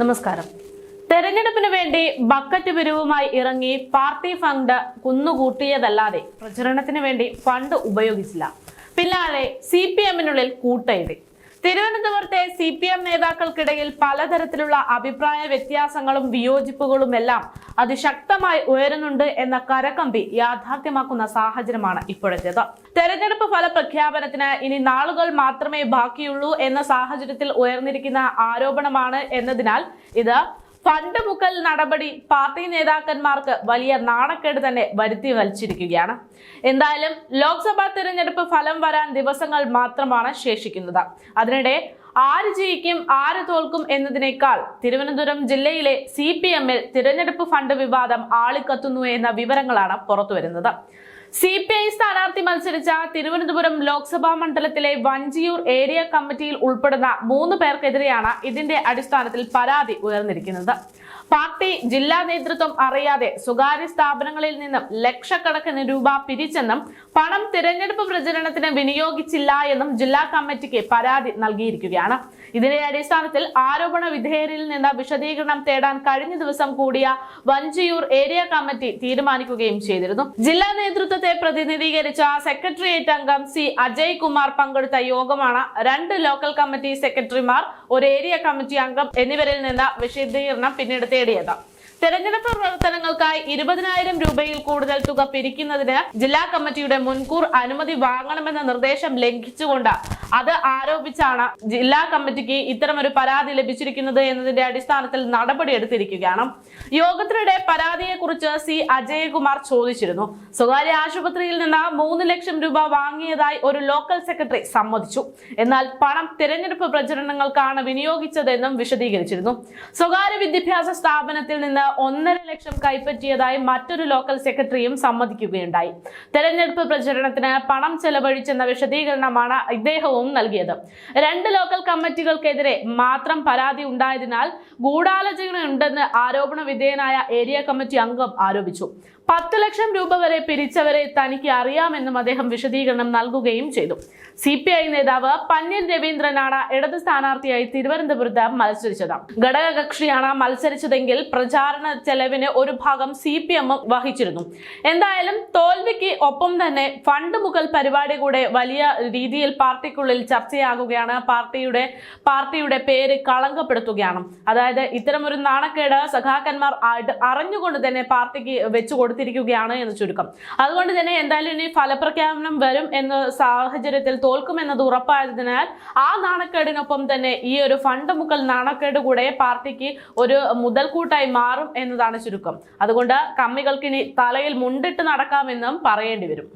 നമസ്കാരം. തെരഞ്ഞെടുപ്പിന് വേണ്ടി ബക്കറ്റ് പിരിവുമായി ഇറങ്ങി പാർട്ടി ഫണ്ട് കുന്നുകൂട്ടിയതല്ലാതെ പ്രചരണത്തിന് വേണ്ടി ഫണ്ട് ഉപയോഗിച്ചില്ല. പിന്നാലെ സി പി എമ്മിനുള്ളിൽ കൂട്ടയിടി. തിരുവനന്തപുരത്തെ സി പി എം നേതാക്കൾക്കിടയിൽ പലതരത്തിലുള്ള അഭിപ്രായ വ്യത്യാസങ്ങളും വിയോജിപ്പുകളും എല്ലാം അതിശക്തമായി ഉയരുന്നുണ്ട് എന്ന കരകമ്പി യാഥാർത്ഥ്യമാക്കുന്ന സാഹചര്യമാണ് ഇപ്പോഴത്തേത്. തെരഞ്ഞെടുപ്പ് ഫല പ്രഖ്യാപനത്തിന് ഇനി നാളുകൾ മാത്രമേ ബാക്കിയുള്ളൂ എന്ന സാഹചര്യത്തിൽ ഉയർന്നിരിക്കുന്ന ആരോപണമാണ് എന്നതിനാൽ ഇത് ഫണ്ട് മുക്കൽ നടപടി പാർട്ടി നേതാക്കന്മാർക്ക് വലിയ നാണക്കേട് തന്നെ വരുത്തി വലിച്ചിരിക്കുകയാണ്. എന്തായാലും ലോക്സഭാ തിരഞ്ഞെടുപ്പ് ഫലം വരാൻ ദിവസങ്ങൾ മാത്രമാണ് ശേഷിക്കുന്നത്. അതിനിടെ ആര് ജയിക്കും ആര് തോൽക്കും എന്നതിനേക്കാൾ തിരുവനന്തപുരം ജില്ലയിലെ സി പി എമ്മിൽ തിരഞ്ഞെടുപ്പ് ഫണ്ട് വിവാദം ആളിക്കത്തുന്നു എന്ന വിവരങ്ങളാണ് പുറത്തുവരുന്നത്. സി പി ഐ സ്ഥാനാർത്ഥി മത്സരിച്ച തിരുവനന്തപുരം ലോക്സഭാ മണ്ഡലത്തിലെ വഞ്ചിയൂർ ഏരിയ കമ്മിറ്റിയിൽ ഉൾപ്പെടുന്ന മൂന്ന് പേർക്കെതിരെയാണ് ഇതിന്റെ അടിസ്ഥാനത്തിൽ പരാതി ഉയർന്നിരിക്കുന്നത്. പാർട്ടി ജില്ലാ നേതൃത്വം അറിയാതെ സ്വകാര്യ സ്ഥാപനങ്ങളിൽ നിന്നും ലക്ഷക്കണക്കിന് രൂപ പിരിച്ചെന്നും പണം തിരഞ്ഞെടുപ്പ് പ്രചരണത്തിന് വിനിയോഗിച്ചില്ല എന്നും ജില്ലാ കമ്മിറ്റിക്ക് പരാതി നൽകിയിരിക്കുകയാണ്. ഇതിന്റെ അടിസ്ഥാനത്തിൽ ആരോപണ വിധേയരിൽ നിന്ന് വിശദീകരണം തേടാൻ കഴിഞ്ഞ ദിവസം കൂടിയ വഞ്ചിയൂർ ഏരിയ കമ്മിറ്റി തീരുമാനിക്കുകയും ചെയ്തിരുന്നു. ജില്ലാ നേതൃത്വത്തെ പ്രതിനിധീകരിച്ച സെക്രട്ടേറിയറ്റ് അംഗം സി അജയ് കുമാർ പങ്കെടുത്ത യോഗമാണ് രണ്ട് ലോക്കൽ കമ്മിറ്റി സെക്രട്ടറിമാർ ഒരു ഏരിയ കമ്മിറ്റി അംഗം എന്നിവരിൽ നിന്ന് വിശദീകരണം 咧咧的。തെരഞ്ഞെടുപ്പ് പ്രവർത്തനങ്ങൾക്കായി ഇരുപതിനായിരം രൂപയിൽ കൂടുതൽ തുക പിരിക്കുന്നതിന് ജില്ലാ കമ്മിറ്റിയുടെ മുൻകൂർ അനുമതി വാങ്ങണമെന്ന നിർദ്ദേശം ലംഘിച്ചുകൊണ്ട് അത് ആരോപിച്ചാണ് ജില്ലാ കമ്മിറ്റിക്ക് ഇത്തരമൊരു പരാതി ലഭിച്ചിരിക്കുന്നത് എന്നതിന്റെ അടിസ്ഥാനത്തിൽ നടപടിയെടുത്തിരിക്കുകയാണ് യോഗത്തിനിടെ പരാതിയെക്കുറിച്ച് സി അജയകുമാർ ചോദിച്ചിരുന്നു. സ്വകാര്യ ആശുപത്രിയിൽ നിന്ന് മൂന്ന് ലക്ഷം രൂപ വാങ്ങിയതായി ഒരു ലോക്കൽ സെക്രട്ടറി സമ്മതിച്ചു. എന്നാൽ പണം തിരഞ്ഞെടുപ്പ് പ്രചരണങ്ങൾക്കാണ് വിനിയോഗിച്ചതെന്നും വിശദീകരിച്ചിരുന്നു. സ്വകാര്യ വിദ്യാഭ്യാസ സ്ഥാപനത്തിൽ നിന്ന് ഒന്നര ലക്ഷം കൈപ്പറ്റിയതായി മറ്റൊരു ലോക്കൽ സെക്രട്ടറിയും സമ്മതിക്കുകയുണ്ടായി. തെരഞ്ഞെടുപ്പ് പ്രചരണത്തിന് പണം ചെലവഴിച്ചെന്ന വിശദീകരണമാണ് ഇദ്ദേഹവും നൽകിയത്. രണ്ട് ലോക്കൽ കമ്മിറ്റികൾക്കെതിരെ മാത്രം പരാതി ഉണ്ടായതിനാൽ ഗൂഢാലോചനയുണ്ടെന്ന് ആരോപണ വിധേയനായ ഏരിയ കമ്മിറ്റി അംഗം ആരോപിച്ചു. പത്ത് ലക്ഷം രൂപ വരെ പിരിച്ചവരെ തനിക്ക് അറിയാമെന്നും അദ്ദേഹം വിശദീകരണം നൽകുകയും ചെയ്തു. സി പി ഐ നേതാവ് പന്ന്യൻ രവീന്ദ്രനാണ് ഇടത് സ്ഥാനാർത്ഥിയായി തിരുവനന്തപുരത്ത് മത്സരിച്ചത്. ഘടകകക്ഷിയാണ് മത്സരിച്ചതെങ്കിൽ പ്രചാരണ ചെലവിന് ഒരു ഭാഗം സി പി എം വഹിച്ചിരുന്നു. എന്തായാലും തോൽവിക്ക് ഒപ്പം തന്നെ ഫണ്ട് മുകൾ പരിപാടി കൂടെ വലിയ രീതിയിൽ പാർട്ടിക്കുള്ളിൽ ചർച്ചയാകുകയാണ്. പാർട്ടിയുടെ പാർട്ടിയുടെ പേര് കളങ്കപ്പെടുത്തുകയാണ്. അതായത് ഇത്തരമൊരു നാണക്കേട് സഖാക്കന്മാർ അറിഞ്ഞുകൊണ്ട് തന്നെ പാർട്ടിക്ക് വെച്ചു കൊടുത്തിരിക്കുകയാണ് എന്ന് ചുരുക്കം. അതുകൊണ്ട് തന്നെ എന്തായാലും ഇനി ഫലപ്രഖ്യാപനം വരും എന്ന സാഹചര്യത്തിൽ തോൽക്കുമെന്നത് ഉറപ്പായതിനാൽ ആ നാണക്കേടിനൊപ്പം തന്നെ ഈ ഒരു ഫണ്ട് മുക്കൽ നാണക്കേട് കൂടെ പാർട്ടിക്ക് ഒരു മുതൽക്കൂട്ടായി മാറും എന്നതാണ് ചുരുക്കം. അതുകൊണ്ട് കമ്മികൾക്കിനി തലയിൽ മുണ്ടിട്ട് നടക്കാമെന്നും പറയേണ്ടി വരും.